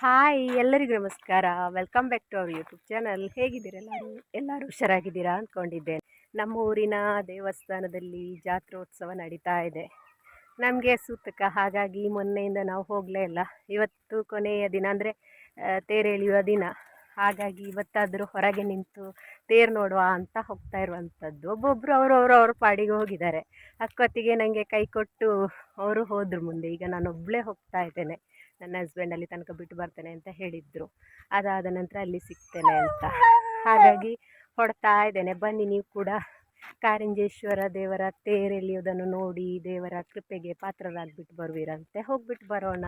Hi, ಎಲ್ಲರಿಗೂ ನಮಸ್ಕಾರ. Welcome back to our YouTube channel. ಹೇಗಿದ್ದೀರಾ ಎಲ್ಲರೂ? ಎಲ್ಲರೂ ಹುಷಾರಾಗಿದ್ದೀರಾ ಅಂದ್ಕೊಂಡಿದ್ದೇನೆ ನಮ್ಮ ಊರಿನ ದೇವಸ್ಥಾನದಲ್ಲಿ ಜಾತ್ರೋತ್ಸವ ನಡೀತಾ ಇದೆ. ನಮಗೆ ಸೂತಕ. ಹಾಗಾಗಿ ಮೊನ್ನೆಯಿಂದ ನಾವು ಹೋಗಲೇ ಇಲ್ಲ. ಇವತ್ತು ಕೊನೆಯ ದಿನ, ಅಂದರೆ ತೇರು ಎಳೆಯುವ ದಿನ. ಹಾಗಾಗಿ ಇವತ್ತಾದರೂ ಹೊರಗೆ ನಿಂತು ತೇರು ನೋಡುವ ಅಂತ ಹೋಗ್ತಾ ಇರುವಂಥದ್ದು. ಒಬ್ಬೊಬ್ಬರು ಅವರು ಅವರು ಅವ್ರ ಪಾಡಿಗೆ ಹೋಗಿದ್ದಾರೆ. ಅಕ್ಕೊತ್ತಿಗೆ ನನಗೆ ಕೈ ಕೊಟ್ಟು ಅವರು ಹೋದರು ಮುಂದೆ. ಈಗ ನಾನು ಒಬ್ಬಳೇ ಹೋಗ್ತಾ ಇದ್ದೇನೆ. ನನ್ನ ಹಸ್ಬೆಂಡ್ ಅಲ್ಲಿ ತನಕ ಬಿಟ್ಟು ಬರ್ತೇನೆ ಅಂತ ಹೇಳಿದರು. ಅದಾದ ನಂತರ ಅಲ್ಲಿ ಸಿಗ್ತೇನೆ ಅಂತ. ಹಾಗಾಗಿ ಹೊಡ್ತಾ ಇದ್ದೇನೆ. ಬನ್ನಿ ನೀವು ಕೂಡ. ಕಾರಂಜೇಶ್ವರ ದೇವರ ತೇರೆಲಿಯೋದನ್ನು ನೋಡಿ, ದೇವರ ಕೃಪೆಗೆ ಪಾತ್ರರಾಗ್ಬಿಟ್ಟು ಬರುವಿರಂತೆ ಹೋಗ್ಬಿಟ್ಟು ಬರೋಣ.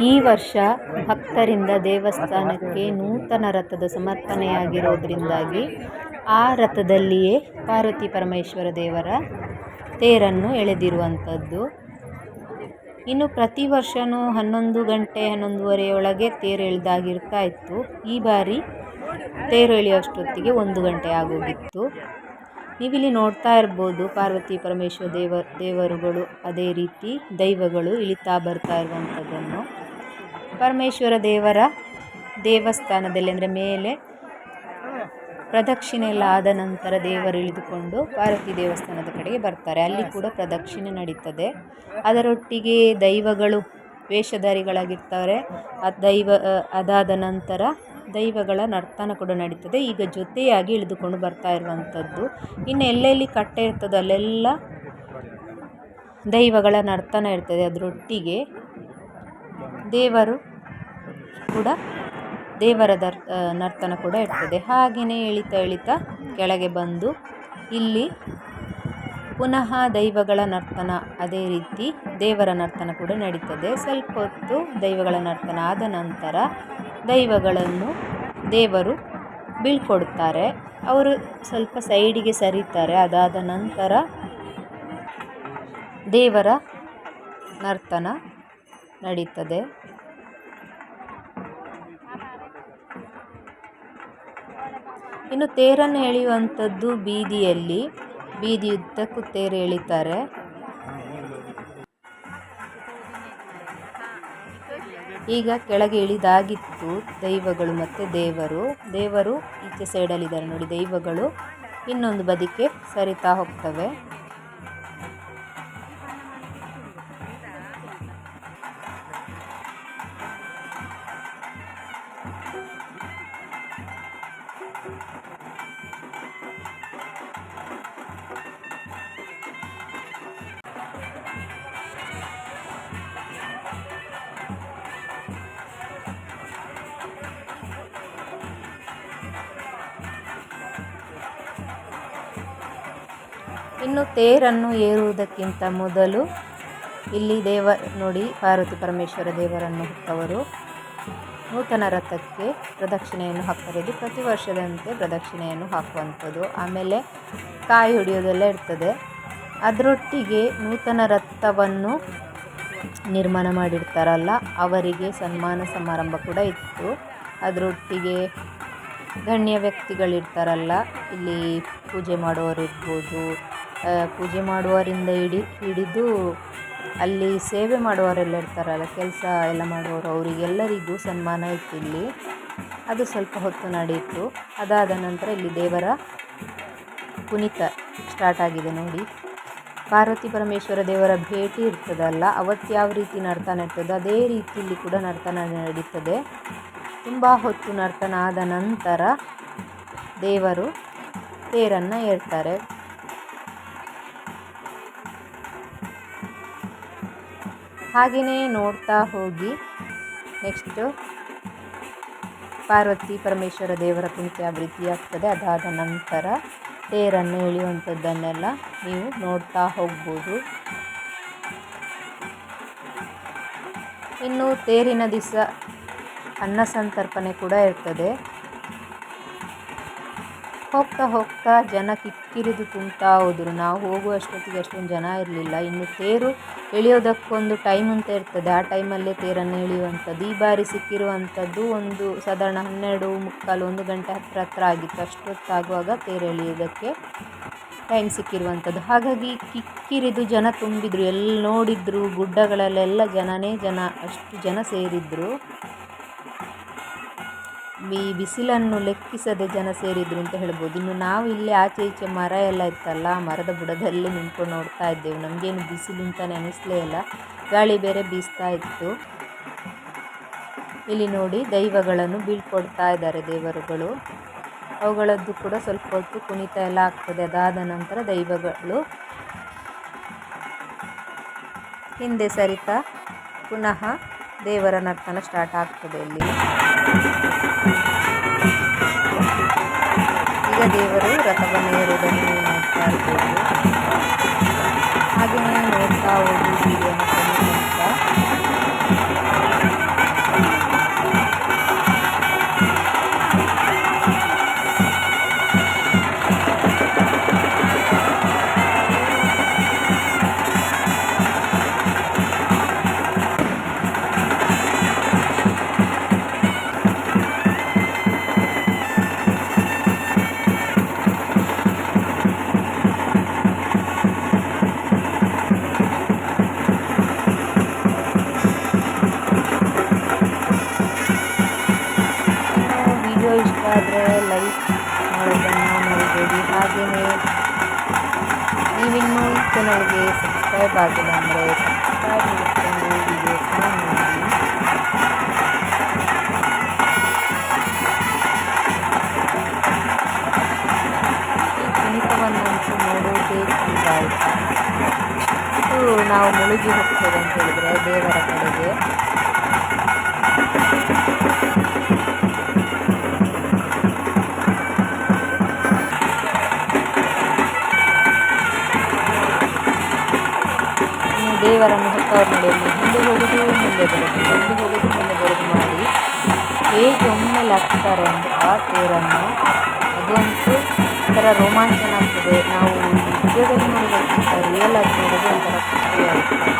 ಈ ವರ್ಷ ಭಕ್ತರಿಂದ ದೇವಸ್ಥಾನಕ್ಕೆ ನೂತನ ರಥದ ಸಮರ್ಪಣೆಯಾಗಿರೋದ್ರಿಂದಾಗಿ ಆ ರಥದಲ್ಲಿಯೇ ಪಾರ್ವತಿ ಪರಮೇಶ್ವರ ದೇವರ ತೇರನ್ನು ಎಳೆದಿರುವಂಥದ್ದು. ಇನ್ನು ಪ್ರತಿ ವರ್ಷವೂ ಹನ್ನೊಂದು ಗಂಟೆ ಹನ್ನೊಂದುವರೆಯೊಳಗೆ ತೇರು ಎಳ್ದಾಗಿರ್ತಾ ಇತ್ತು. ಈ ಬಾರಿ ತೇರು ಎಳೆಯುವಷ್ಟೊತ್ತಿಗೆ ಒಂದು ಗಂಟೆ ಆಗೋಗಿತ್ತು. ನೀವಿಲ್ಲಿ ನೋಡ್ತಾ ಇರ್ಬೋದು, ಪಾರ್ವತಿ ಪರಮೇಶ್ವರ ದೇವ, ದೇವರುಗಳು ಅದೇ ರೀತಿ ದೈವಗಳು ಇಳಿತಾ ಬರ್ತಾ ಇರುವಂಥದ್ದನ್ನು. ಪರಮೇಶ್ವರ ದೇವರ ದೇವಸ್ಥಾನದಲ್ಲಿ ಅಂದರೆ ಮೇಲೆ ಪ್ರದಕ್ಷಿಣೆ ಎಲ್ಲ ಆದ ನಂತರ ದೇವರು ಇಳಿದುಕೊಂಡು ಪಾರ್ವತಿ ದೇವಸ್ಥಾನದ ಕಡೆಗೆ ಬರ್ತಾರೆ. ಅಲ್ಲಿ ಕೂಡ ಪ್ರದಕ್ಷಿಣೆ ನಡೀತದೆ. ಅದರೊಟ್ಟಿಗೆ ದೈವಗಳು ವೇಷಧಾರಿಗಳಾಗಿರ್ತಾರೆ. ಆ ದೈವ ಅದಾದ ನಂತರ ದೈವಗಳ ನರ್ತನ ಕೂಡ ನಡೀತದೆ. ಈಗ ಜೊತೆಯಾಗಿ ಇಳಿದುಕೊಂಡು ಬರ್ತಾ ಇರುವಂಥದ್ದು. ಇನ್ನು ಎಲ್ಲೆಲ್ಲಿ ಕಟ್ಟೆ ಇರ್ತದೋ ಅಲ್ಲೆಲ್ಲ ದೈವಗಳ ನರ್ತನ ಇರ್ತದೆ. ಅದರೊಟ್ಟಿಗೆ ದೇವರು ಕೂಡ ದೇವರ ದರ್ ನರ್ತನ ಕೂಡ ಇರ್ತದೆ. ಹಾಗೆಯೇ ಇಳಿತಾ ಇಳಿತಾ ಕೆಳಗೆ ಬಂದು ಇಲ್ಲಿ ಪುನಃ ದೈವಗಳ ನರ್ತನ ಅದೇ ರೀತಿ ದೇವರ ನರ್ತನ ಕೂಡ ನಡೀತದೆ. ಸ್ವಲ್ಪ ಹೊತ್ತು ದೈವಗಳ ನರ್ತನ ಆದ ನಂತರ ದೈವಗಳನ್ನು ದೇವರು ಬೀಳ್ಕೊಡ್ತಾರೆ. ಅವರು ಸ್ವಲ್ಪ ಸೈಡಿಗೆ ಸರಿತಾರೆ. ಅದಾದ ನಂತರ ದೇವರ ನರ್ತನ ನಡೀತದೆ. ಇನ್ನು ತೇರನ್ನು ಎಳೆಯುವಂಥದ್ದು ಬೀದಿಯಲ್ಲಿ. ಬೀದಿಯುದ್ದಕ್ಕೂ ತೇರು ಎಳಿತಾರೆ. ಈಗ ಕೆಳಗೆ ಇಳಿದಾಗಿತ್ತು ದೈವಗಳು ಮತ್ತು ದೇವರು. ದೇವರು ಈಚೆ ಸೈಡಲ್ಲಿದ್ದಾರೆ ನೋಡಿ ದೈವಗಳು. ಇನ್ನೊಂದು ಬದಿಗೆ ಸರಿತಾ ಹೋಗ್ತವೆ. ಇನ್ನು ತೇರನ್ನು ಏರುವುದಕ್ಕಿಂತ ಮೊದಲು ಇಲ್ಲಿ ದೇವ, ನೋಡಿ, ಪಾರ್ವತಿ ಪರಮೇಶ್ವರ ದೇವರನ್ನು ಹೊತ್ತವರು ನೂತನ ರಥಕ್ಕೆ ಪ್ರದಕ್ಷಿಣೆಯನ್ನು ಹಾಕ್ತಾರೆ. ಇದು ಪ್ರತಿ ವರ್ಷದಂತೆ ಪ್ರದಕ್ಷಿಣೆಯನ್ನು ಹಾಕುವಂಥದ್ದು. ಆಮೇಲೆ ಕಾಯಿ ಹೊಡೆಯೋದೆಲ್ಲ ಇರ್ತದೆ. ಅದರೊಟ್ಟಿಗೆ ನೂತನ ರಥವನ್ನು ನಿರ್ಮಾಣ ಮಾಡಿರ್ತಾರಲ್ಲ, ಅವರಿಗೆ ಸನ್ಮಾನ ಸಮಾರಂಭ ಕೂಡ ಇತ್ತು. ಅದರೊಟ್ಟಿಗೆ ಗಣ್ಯ ವ್ಯಕ್ತಿಗಳಿರ್ತಾರಲ್ಲ, ಇಲ್ಲಿ ಪೂಜೆ ಮಾಡುವವರು ಇರ್ಬೋದು ಪೂಜೆ ಮಾಡುವವರಿಂದ ಹಿಡಿ, ಹಿಡಿದು ಅಲ್ಲಿ ಸೇವೆ ಮಾಡುವವರೆಲ್ಲ ಇರ್ತಾರಲ್ಲ, ಕೆಲಸ ಎಲ್ಲ ಮಾಡುವವರು, ಅವರಿಗೆಲ್ಲರಿಗೂ ಸನ್ಮಾನ ಇತ್ತು ಇಲ್ಲಿ ಅದು ಸ್ವಲ್ಪ ಹೊತ್ತು ನಡೆಯಿತು. ಅದಾದ ನಂತರ ಇಲ್ಲಿ ದೇವರ ಕುಣಿತ ಸ್ಟಾರ್ಟ್ ಆಗಿದೆ ನೋಡಿ. ಪಾರ್ವತಿ ಪರಮೇಶ್ವರ ದೇವರ ಭೇಟಿ ಇರ್ತದಲ್ಲ, ಅವತ್ತು ಯಾವ ರೀತಿ ನರ್ತನ ಇರ್ತದೆ ಅದೇ ರೀತಿ ಇಲ್ಲಿ ಕೂಡ ನರ್ತನ ನಡೀತದೆ. ತುಂಬ ಹೊತ್ತು ನರ್ತನ ಆದ ನಂತರ ದೇವರು ತೇರನ್ನು ಏರ್ತಾರೆ. ಹಾಗೆಯೇ ನೋಡ್ತಾ ಹೋಗಿ. ನೆಕ್ಸ್ಟು ಪಾರ್ವತಿ ಪರಮೇಶ್ವರ ದೇವರ ಕುಣಿತ ಯಾವ ರೀತಿ ಆಗ್ತದೆ ಅದಾದ ನಂತರ ತೇರನ್ನು ಎಳೆಯುವಂಥದ್ದನ್ನೆಲ್ಲ ನೀವು ನೋಡ್ತಾ ಹೋಗ್ಬೋದು. ಇನ್ನು ತೇರಿನ ದಿವಸ ಅನ್ನ ಸಂತರ್ಪಣೆ ಕೂಡ ಇರ್ತದೆ. ಹೋಗ್ತಾ ಹೋಗ್ತಾ ಜನ ಕಿಕ್ಕಿರಿದು ತುಂಬ್ತಾ ಹೋದರು. ನಾವು ಹೋಗುವಷ್ಟೊತ್ತಿಗೆ ಅಷ್ಟೊಂದು ಜನ ಇರಲಿಲ್ಲ. ಇನ್ನು ತೇರು ಎಳೆಯೋದಕ್ಕೊಂದು ಟೈಮ್ ಅಂತ ಇರ್ತದೆ. ಆ ಟೈಮಲ್ಲೇ ತೇರನ್ನು ಎಳೆಯುವಂಥದ್ದು. ಈ ಬಾರಿ ಸಿಕ್ಕಿರುವಂಥದ್ದು ಒಂದು ಸಾಧಾರಣ ಹನ್ನೆರಡು ಮುಕ್ಕಾಲು ಒಂದು ಗಂಟೆ ಹತ್ರ ಹತ್ರ ಆಗಿತ್ತು. ಅಷ್ಟೊತ್ತಾಗುವಾಗ ತೇರು ಎಳೆಯೋದಕ್ಕೆ ಟೈಮ್ ಸಿಕ್ಕಿರುವಂಥದ್ದು. ಹಾಗಾಗಿ ಕಿಕ್ಕಿರಿದು ಜನ ತುಂಬಿದ್ರು. ಎಲ್ಲಿ ನೋಡಿದ್ರು ಗುಡ್ಡಗಳಲ್ಲೆಲ್ಲ ಜನನೇ ಜನ. ಅಷ್ಟು ಜನ ಸೇರಿದ್ರು. ಈ ಬಿಸಿಲನ್ನು ಲೆಕ್ಕಿಸದೆ ಜನ ಸೇರಿದ್ರು ಅಂತ ಹೇಳ್ಬೋದು. ಇನ್ನು ನಾವು ಇಲ್ಲಿ ಆಚೆ ಈಚೆ ಮರ ಎಲ್ಲ ಇತ್ತಲ್ಲ, ಮರದ ಬುಡದಲ್ಲಿ ನಿಂತ್ಕೊಂಡು ನೋಡ್ತಾ ಇದ್ದೆವು. ನಮಗೇನು ಬಿಸಿಲು ಅಂತಲೇ ಅನಿಸ್ಲೇ ಇಲ್ಲ. ಗಾಳಿ ಬೇರೆ ಬೀಸ್ತಾ ಇತ್ತು. ಇಲ್ಲಿ ನೋಡಿ ದೈವಗಳನ್ನು ಬೀಳ್ಕೊಡ್ತಾ ಇದ್ದಾರೆ ದೇವರುಗಳು. ಅವುಗಳದ್ದು ಕೂಡ ಸ್ವಲ್ಪ ಹೊತ್ತು ಕುಣಿತ ಎಲ್ಲ ಆಗ್ತದೆ. ಅದಾದ ನಂತರ ದೈವಗಳು ಹಿಂದೆ ಸರಿತಾ ಪುನಃ ದೇವರ ನರ್ತನ ಸ್ಟಾರ್ಟ್ ಆಗ್ತದೆ ಇಲ್ಲಿ. ಈಗ ದೇವರು ರಥವನ್ನು ಏರುವುದನ್ನು ನೀವು ನೋಡ್ತಾ ಇರ್ಬೋದು ಹಾಗೆಯೇ ನೋಡ್ತಾ ಹೋಗಿ ವಿಡಿಯೋನ verdiler. ದೇವರನ್ನು ಹೊತ್ತವ್ರು ನೋಡಿ ಅಲ್ಲಿ ಹಿಂದೆ ಹೋಗುದು, ಮುಂದೆ ಬರೋದು. ಮುಂದೆ ಹೋಗುದು, ಮುಂದೆ ಬರೋದು ಮಾಡಿ ಹೇಗೆ ಒಮ್ಮೆ ಹಾಕ್ತಾರೆ ಅಂತ ತೇರನ್ನು ಅದಂತೂ ಒಂಥರ ರೋಮಾಂಚನ ಆಗ್ತದೆ. ನಾವು ವಿಡಿಯೋದಲ್ಲಿ ನೋಡೋದಕ್ಕಿಂತ ರಿಯಲ್ ಆಗಿ ನೋಡೋದು ಒಂಥರ ಖುಷಿ ಆಗುತ್ತೆ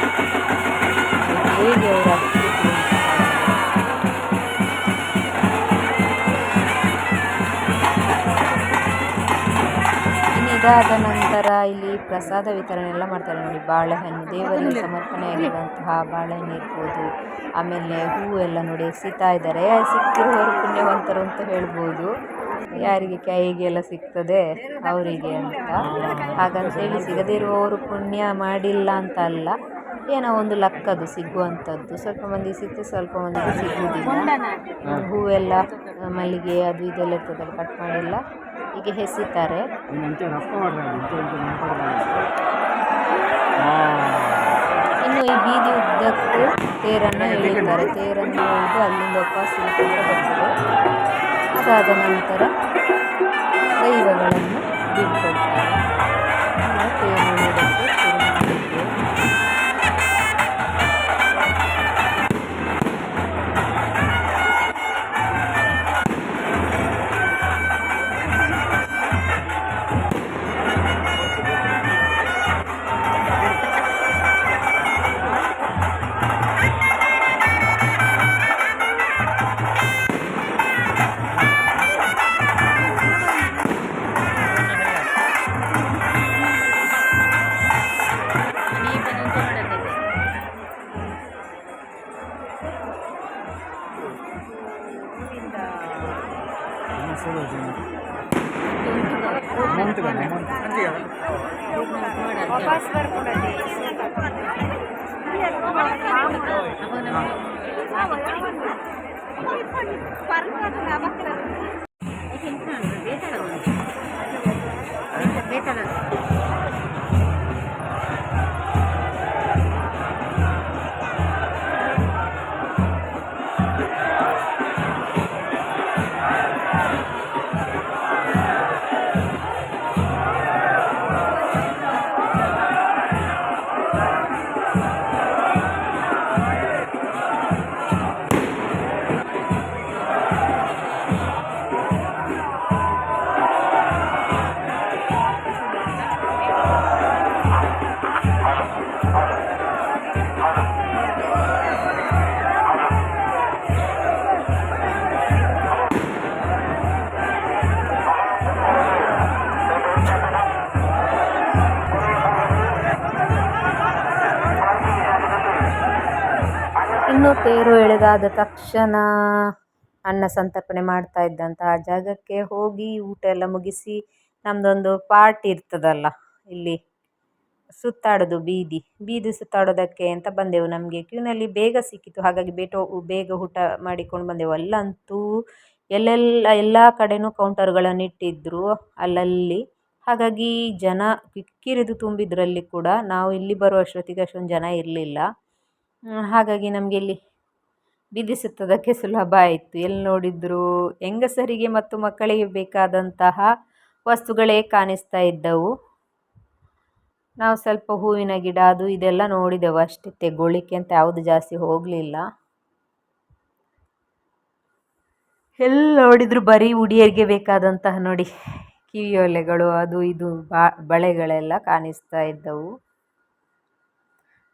ಹೇಗೆ ಅವರು ಇದಾದ ನಂತರ ಇಲ್ಲಿ ಪ್ರಸಾದ ವಿತರಣೆ ಎಲ್ಲ ಮಾಡ್ತಾರೆ. ನೋಡಿ, ಬಾಳೆಹಣ್ಣು ದೇವರಿಗೆ ಸಮರ್ಪಣೆ ಸಮರ್ಪಣೆಯಾಗಿರುವಂತಹ ಬಾಳೆಹಣ್ಣು ಇರ್ಬೋದು. ಆಮೇಲೆ ಹೂವು ಎಲ್ಲ ನೋಡಿ, ಎಸಿತಾ ಇದ್ದಾರೆ. ಸಿಕ್ಕಿರುವವರು ಪುಣ್ಯವಂತರು ಅಂತ ಹೇಳ್ಬೋದು. ಯಾರಿಗೆ ಕೈಗೆಲ್ಲ ಸಿಗ್ತದೆ ಅವರಿಗೆ ಅಂತ. ಹಾಗಂತೇಳಿ ಸಿಗದೇ ಸಿಗದಿರುವವರು ಪುಣ್ಯ ಮಾಡಿಲ್ಲ ಅಂತ ಅಲ್ಲ. ಏನೋ ಒಂದು ಲಕ್ಕದು ಸಿಗುವಂಥದ್ದು. ಸ್ವಲ್ಪ ಮಂದಿಗೆ ಸಿಗ್ತದೆ ಸ್ವಲ್ಪ ಮಂದಿಗೆ ಸಿಗುವುದಿಲ್ಲ. ಹೂವೆಲ್ಲ, ಮಲ್ಲಿಗೆ ಅದು ಇದೆಲ್ಲ ಇರ್ತದಲ್ಲ ಕಟ್ ಮಾಡಿಲ್ಲ. ಹೀಗೆ ಹೆಸಿತಾರೆ. ಇನ್ನು ಈ ಬೀದಿ ಉದ್ದಕ್ಕೂ ತೇರನ್ನು ಎಳೆಯುತ್ತಾರೆ. ತೇರನ್ನು ಎಳೆದು ಅಲ್ಲಿಂದ ವಾಪಸ್ ಬರ್ತದೆ ಅದಾದ ನಂತರ ದೈವಗಳನ್ನು ಬೀಳ್ಕೊಳ್ತಾರೆ ನಾವು ತೇರು ಇನ್ನು ತೇರು ಎಳೆದಾದ ತಕ್ಷಣ ಅನ್ನ ಸಂತರ್ಪಣೆ ಮಾಡ್ತಾ ಇದ್ದಂತಹ ಜಾಗಕ್ಕೆ ಹೋಗಿ ಊಟ ಎಲ್ಲ ಮುಗಿಸಿ ನಮ್ಮದೊಂದು ಪಾರ್ಟಿ ಇರ್ತದಲ್ಲ, ಇಲ್ಲಿ ಸುತ್ತಾಡೋದು ಬೀದಿ ಬೀದಿ ಸುತ್ತಾಡೋದಕ್ಕೆ ಅಂತ ಬಂದೆವು. ನಮಗೆ ಕ್ಯೂನಲ್ಲಿ ಬೇಗ ಸಿಕ್ಕಿತು. ಹಾಗಾಗಿ ಬೇಟೋ, ಬೇಗ ಊಟ ಮಾಡಿಕೊಂಡು ಬಂದೆವು. ಅಲ್ಲಂತೂ ಎಲ್ಲೆಲ್ಲ, ಎಲ್ಲ ಕಡೆಯೂ ಕೌಂಟರ್ಗಳನ್ನು ಇಟ್ಟಿದ್ದರು ಅಲ್ಲಲ್ಲಿ. ಹಾಗಾಗಿ ಜನ ಕಿಕ್ಕಿರಿದು ತುಂಬಿದ್ರಲ್ಲಿ ಕೂಡ ನಾವು ಇಲ್ಲಿ ಬರೋ ಅಷ್ಟೊತ್ತಿಗೆ ಅಷ್ಟೊಂದು ಜನ ಇರಲಿಲ್ಲ. ಹಾಗಾಗಿ ನಮಗೆ ಇಲ್ಲಿ ಬೀದಿ ಸುತ್ತೋದಕ್ಕೆ ಸುಲಭ ಆಯಿತು. ಎಲ್ಲಿ ನೋಡಿದರೂ ಹೆಂಗಸರಿಗೆ ಮತ್ತು ಮಕ್ಕಳಿಗೆ ಬೇಕಾದಂತಹ ವಸ್ತುಗಳೇ ಕಾಣಿಸ್ತಾ ಇದ್ದವು. ನಾವು ಸ್ವಲ್ಪ ಹೂವಿನ ಗಿಡ, ಅದು ಇದೆಲ್ಲ ನೋಡಿದೆವು ಅಷ್ಟೇ. ತೆಗೊಳ್ಳಿಕ್ಕೆ ಅಂತ ಯಾವುದು ಜಾಸ್ತಿ ಹೋಗಲಿಲ್ಲ. ಎಲ್ಲಿ ನೋಡಿದ್ರು ಬರೀ ಹುಡಿಯರಿಗೆ ಬೇಕಾದಂತಹ ನೋಡಿ ಕಿವಿಯೋಲೆಗಳು, ಅದು ಇದು ಬಳೆಗಳೆಲ್ಲ ಕಾಣಿಸ್ತಾ ಇದ್ದವು.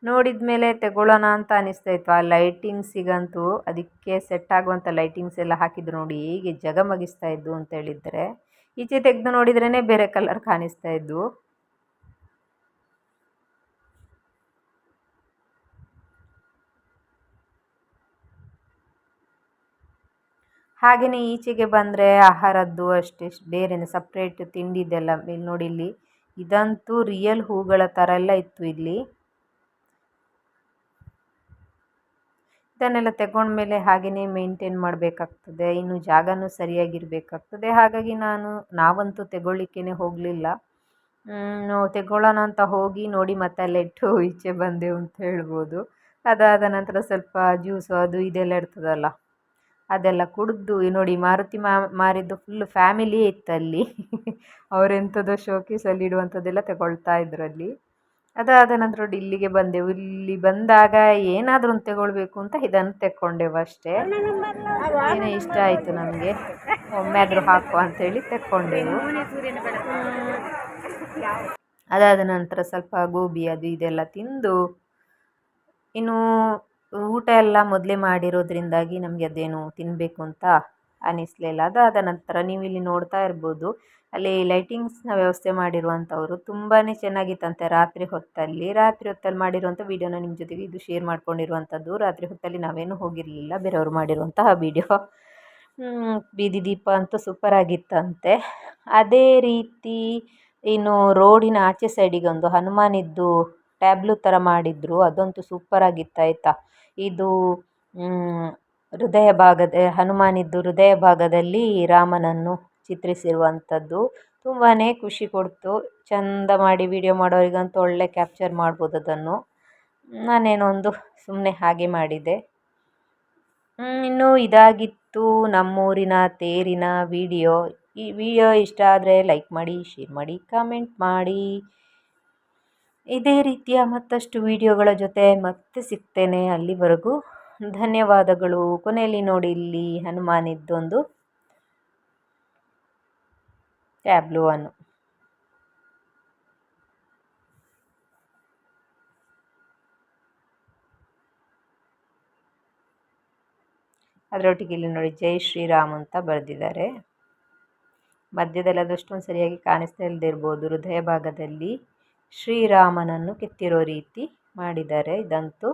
ನೋಡಿದ ಮೇಲೆ ತಗೊಳ್ಳೋಣ ಅಂತ ಅನಿಸ್ತಾ ಇತ್ತು. ಆ ಲೈಟಿಂಗ್ಸಿಗಂತೂ ಅದಕ್ಕೆ ಸೆಟ್ ಆಗುವಂಥ ಲೈಟಿಂಗ್ಸ್ ಎಲ್ಲ ಹಾಕಿದ್ರು ನೋಡಿ, ಹೇಗೆ ಜಗಮಗಿಸ್ತಾ ಇದ್ದು ಅಂತ ಹೇಳಿದರೆ, ಈಚೆ ತೆಗೆದು ನೋಡಿದ್ರೇ ಬೇರೆ ಕಲರ್ ಕಾಣಿಸ್ತಾ ಇದ್ದು. ಹಾಗೆಯೇ ಈಚೆಗೆ ಬಂದರೆ ಆಹಾರದ್ದು ಅಷ್ಟೇ, ಬೇರೆನೇ ಸಪ್ರೇಟ್ ತಿಂಡಿದೆಲ್ಲ. ಇಲ್ಲಿ ನೋಡಿ, ಇಲ್ಲಿ ಇದಂತೂ ರಿಯಲ್ ಹೂಗಳ ಥರ ಎಲ್ಲ ಇತ್ತು ಇಲ್ಲಿ. ಇದನ್ನೆಲ್ಲ ತಗೊಂಡ್ಮೇಲೆ ಹಾಗೆಯೇ ಮೇಂಟೈನ್ ಮಾಡಬೇಕಾಗ್ತದೆ. ಇನ್ನು ಜಾಗವೂ ಸರಿಯಾಗಿರಬೇಕಾಗ್ತದೆ. ಹಾಗಾಗಿ ನಾನು, ನಾವಂತೂ ತಗೊಳ್ಳಿಕ್ಕೇ ಹೋಗಲಿಲ್ಲ. ತೆಗೊಳ್ಳೋಣ ಅಂತ ಹೋಗಿ ನೋಡಿ ಮತ್ತೆ ಅಲ್ಲೇ ಇಟ್ಟು ಈಚೆ ಬಂದೆವು ಅಂತ ಹೇಳ್ಬೋದು. ಅದಾದ ನಂತರ ಸ್ವಲ್ಪ ಜ್ಯೂಸು ಅದು ಇದೆಲ್ಲ ಇರ್ತದಲ್ಲ, ಅದೆಲ್ಲ ಕುಡಿದು ನೋಡಿ ಮಾರುತಿ ಮಾರಿದ್ದು ಫುಲ್ ಫ್ಯಾಮಿಲಿಯೇ ಇತ್ತಲ್ಲಿ. ಅವರೆಂಥದ್ದೋ ಶೋಕೇಸಲ್ಲಿ ಇಡುವಂಥದ್ದೆಲ್ಲ ತಗೊಳ್ತಾ ಇದ್ರು ಅಲ್ಲಿ ಅದಾದ ನಂತರ ಇಲ್ಲಿಗೆ ಬಂದೆವು. ಇಲ್ಲಿ ಬಂದಾಗ ಏನಾದರೂ ಒಂದು ತಗೊಳ್ಬೇಕು ಅಂತ ಇದನ್ನು ತೆಕ್ಕೊಂಡೆವು ಅಷ್ಟೇ. ಏನೇ ಇಷ್ಟ ಆಯಿತು ನಮಗೆ. ಒಮ್ಮೆ ಆದರೂ ಹಾಕುವ ಅಂತೇಳಿ ತೆಕ್ಕೊಂಡೆವು. ಅದಾದ ನಂತರ ಸ್ವಲ್ಪ ಗೋಬಿ ಅದು ಇದೆಲ್ಲ ತಿಂದು, ಇನ್ನು ಊಟ ಎಲ್ಲ ಮೊದಲೇ ಮಾಡಿರೋದ್ರಿಂದಾಗಿ ನಮಗೆ ಅದೇನು ತಿನ್ನಬೇಕು ಅಂತ ಅನ್ನಿಸ್ಲಿಲ್ಲ ಅದಾದ ನಂತರ ನೀವು ಇಲ್ಲಿ ನೋಡ್ತಾ ಇರ್ಬೋದು, ಅಲ್ಲಿ ಲೈಟಿಂಗ್ಸ್ನ ವ್ಯವಸ್ಥೆ ಮಾಡಿರುವಂಥವರು ತುಂಬಾ ಚೆನ್ನಾಗಿತ್ತಂತೆ ರಾತ್ರಿ ಹೊತ್ತಲ್ಲಿ. ರಾತ್ರಿ ಹೊತ್ತಲ್ಲಿ ಮಾಡಿರುವಂಥ ವೀಡಿಯೋನ ನಿಮ್ಮ ಜೊತೆಗೆ ಇದು ಶೇರ್ ಮಾಡ್ಕೊಂಡಿರುವಂಥದ್ದು. ರಾತ್ರಿ ಹೊತ್ತಲ್ಲಿ ನಾವೇನು ಹೋಗಿರಲಿಲ್ಲ, ಬೇರೆಯವರು ಮಾಡಿರುವಂತಹ ವೀಡಿಯೋ. ಬೀದಿ ದೀಪ ಅಂತೂ ಸೂಪರ್ ಆಗಿತ್ತಂತೆ. ಅದೇ ರೀತಿ ಇನ್ನು ರೋಡಿನ ಆಚೆ ಸೈಡಿಗೊಂದು ಹನುಮಾನಿದ್ದು ಟ್ಯಾಬ್ಲೂ ಥರ ಮಾಡಿದ್ರು. ಅದಂತೂ ಸೂಪರ್ ಆಗಿತ್ತು ಆಯಿತಾ ಇದು ಹೃದಯ ಭಾಗದ, ಹನುಮಾನಿದ್ದು ಹೃದಯ ಭಾಗದಲ್ಲಿ ರಾಮನನ್ನು ಚಿತ್ರಿಸಿರುವಂಥದ್ದು. ತುಂಬಾ ಖುಷಿ ಕೊಡ್ತು. ಚಂದ ಮಾಡಿ ವೀಡಿಯೋ ಮಾಡೋರಿಗಂತೂ ಒಳ್ಳೆ ಕ್ಯಾಪ್ಚರ್ ಮಾಡ್ಬೋದು ಅದನ್ನು. ನಾನೇನೋ ಒಂದು ಸುಮ್ಮನೆ ಹಾಗೆ ಮಾಡಿದೆ. ಇನ್ನು ಇದಾಗಿತ್ತು ನಮ್ಮೂರಿನ ತೇರಿನ ವಿಡಿಯೋ ಈ ವಿಡಿಯೋ ಇಷ್ಟ ಆದರೆ ಲೈಕ್ ಮಾಡಿ ಶೇರ್ ಮಾಡಿ ಕಾಮೆಂಟ್ ಮಾಡಿ. ಇದೇ ರೀತಿಯ ಮತ್ತಷ್ಟು ವಿಡಿಯೋಗಳ ಜೊತೆ ಮತ್ತೆ ಸಿಗ್ತೇನೆ ಅಲ್ಲಿವರೆಗೂ. ಧನ್ಯವಾದಗಳು. ಕೊನೆಯಲ್ಲಿ ನೋಡಿ ಇಲ್ಲಿ ಹನುಮಾನಿದ್ದೊಂದು ಟ್ಯಾಬ್ಲೋವನ್ನು ಅದರೊಟ್ಟಿಗೆ ಇಲ್ಲಿ ನೋಡಿ ಜೈ ಶ್ರೀರಾಮ್ ಅಂತ ಬರೆದಿದ್ದಾರೆ. ಮಧ್ಯದಲ್ಲಿ ಅದಷ್ಟೊಂದು ಸರಿಯಾಗಿ ಕಾಣಿಸ್ತಾ ಇಲ್ಲದಿರ್ಬೋದು ಹೃದಯ ಭಾಗದಲ್ಲಿ ಶ್ರೀರಾಮನನ್ನು ಕೆತ್ತಿರೋ ರೀತಿ ಮಾಡಿದ್ದಾರೆ ಇದಂತೂ.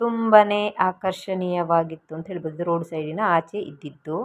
ತುಂಬಾ ಆಕರ್ಷಣೀಯವಾಗಿತ್ತು ಅಂತ ಹೇಳ್ಬೋದು. ರೋಡ್ ಸೈಡಿನ ಆಚೆ ಇದ್ದಿದ್ದು.